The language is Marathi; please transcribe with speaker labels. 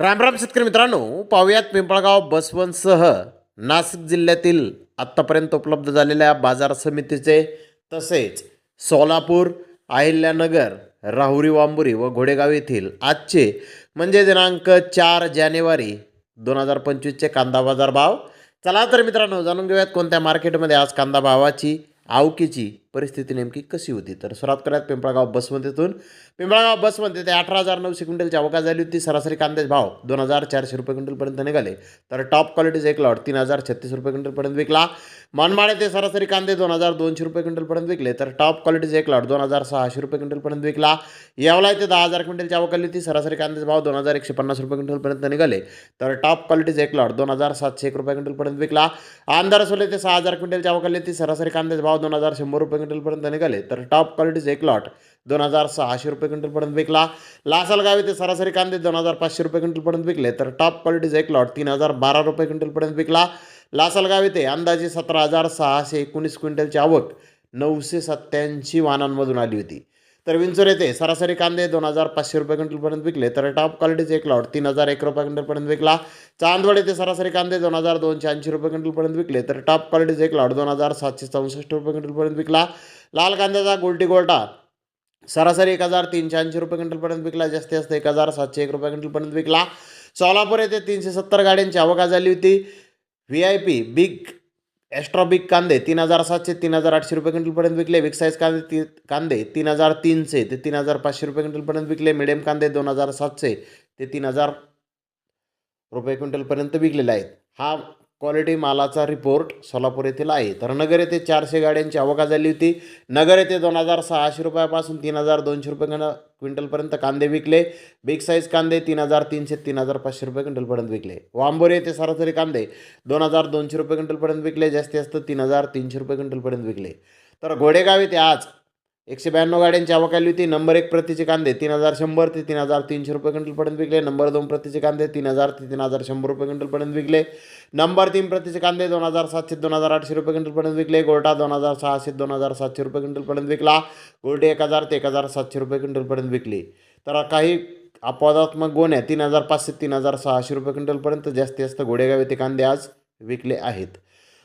Speaker 1: रामराम शेतकरी मित्रांनो पाहुयात पिंपळगाव बसवंतसह नाशिक जिल्ह्यातील आत्तापर्यंत उपलब्ध झालेल्या बाजार समितीचे तसेच सोलापूर अहिल्यानगर राहुरी वांबुरी व घोडेगाव येथील आजचे म्हणजे दिनांक चार जानेवारी दोन हजार पंचवीसचे कांदा बाजार भाव. चला तर मित्रांनो जाणून घेऊयात कोणत्या मार्केटमध्ये आज कांदा भावाची आवकीची परिस्थिती नेमकी कशी होती? तर सुरुवात करण्यात पिंपळगाव बसमध्येतून पिंपळगाव बसमध्ये ते अठरा हजार नऊशे क्विंटलची अवकाश झाली होती. सरासरी कांद्याचे भाव दोन हजार चारशे रुपये क्विंटलपर्यंत निघाले. तर टॉप क्वालिटीचा एक लॉट तीन हजार छत्तीस रुपये क्विंटलपर्यंत विकला. मनमाळे ते सरासरी कांदे दोन हजार दोनशे रुपये क्विंटलपर्यंत विकले. तर टॉप क्वालिटीचे एक लॉट दोन हजार सहाशे रुपये क्विंटलपर्यंत विकला. यावला ते दहा हजार क्विंटलची अवकाली होती. सरासरी कांद्याचे भाव दोन हजार एकशे पन्नास रुपये क्विंटलपर्यंत निघाले. तर टॉप क्वालिटीचे एक लाट दोन हजार सातशे एक रुपये क्विंटलपर्यंत विकला. आमदार सोले ते सहा हजार क्विंटलची अवकाली होती. सरासरी कांद्याचे भाव दोन हजार शंभर रुपये क्विंटलपर्यंत निघाले. तर टॉप क्वालिटीचे एक लॉट दोन हजार सहाशे रुपये क्विंटलपर्यंत विकला. लासलगाव येथे सरासरी कांदे दोन हजार पाचशे रुपये क्विंटलपर्यंत विकले. तर टॉप क्वालिटीचा एक लॉट तीन हजार बारा रुपये क्विंटलपर्यंत विकला. लासलगाव येथे अंदाजे सतरा हजार सहाशे एकोणीस क्विंटलची आवक नऊशे सत्त्याऐंशी वाहनांमधून आली होती. तर विंचूर येथे सरासरी कांदे दोन हजार पाचशे रुपये क्विंटलपर्यंत विकले तर टॉप क्वालिटीचे एक लॉट तीन हजार एक रुपये क्विंटलपर्यंत विकला. चांदवड येथे सरासरी कांदे दोन हजार दोनशे ऐंशी रुपये क्विंटलपर्यंत विकले तर टॉप क्वालिटीचे एक लॉट दोन हजार सातशे चौसष्ट रुपये क्विंटलपर्यंत विकला. लाल कांद्याचा गोल्टी गोल्टा सरासरी एक हजार तीनशे ऐंशी रुपये क्विंटलपर्यंत विकला जास्तीत जास्त एक हजार सातशे एक रुपये क्विंटलपर्यंत विकला. सोलापूर येथे तीनशे सत्तर गाड्यांची अवकाश झाली होती. V I P big extra big कांदे तीन हजार सातशे तीन हजार आठशे रुपये क्विंटलपर्यंत विकले. बिग साईज कांदे ती कांदे तीन हजार तीनशे ते तीन हजार पाचशे रुपये क्विंटलपर्यंत विकले. मिडियम कांदे दोन हजार सातशे ते तीन हजार रुपये क्विंटलपर्यंत विकलेले आहेत. हा क्वालिटी मालाचा रिपोर्ट सोलापूर येथील आहे. तर नगर येथे चारशे गाड्यांची अवकाश झाली होती. नगर येथे दोन हजार सहाशे रुपयापासून तीन हजार दोनशे रुपये क्विंटलपर्यंत कांदे विकले. बिग साईज कांदे तीन हजार तीनशे तीन हजार पाचशे रुपये क्विंटलपर्यंत विकले. वांबोरे येथे सरासरी कांदे दोन हजार दोनशे रुपये क्विंटलपर्यंत विकले. जास्तीत जास्त तीन हजार तीनशे रुपये क्विंटलपर्यंत विकले. तर घोडेगाव येथे आज एकशे ब्याण्णव गाड्यांची आवक आली होती. नंबर एक प्रतीचे कांदे तीन हजार शंभर ते तीन हजार तीनशे रुपये क्विंटलपर्यंत विकले. नंबर दोन प्रतीचे कांदे तीन हजार ते तीन हजार शंभर रुपये क्विंटलपर्यंत विकले. नंबर तीन प्रतीचे कांदे दोन हजार सातशे दोन हजार आठशे रुपये क्विंटलपर्यंत विकले. गोल्टा दोन हजार सहाशे दोन हजार सातशे रुपये क्विंटलपर्यंत विकला. गोल्टे एक हजार ते एक हजार सातशे रुपये क्विंटलपर्यंत विकली. तर काही अपवादात्मक गोण्या तीन हजार पाचशे तीन हजार सहाशे रुपये क्विंटलपर्यंत जास्तीत जास्त घोडेगाव येथे कांदे आज विकले आहेत.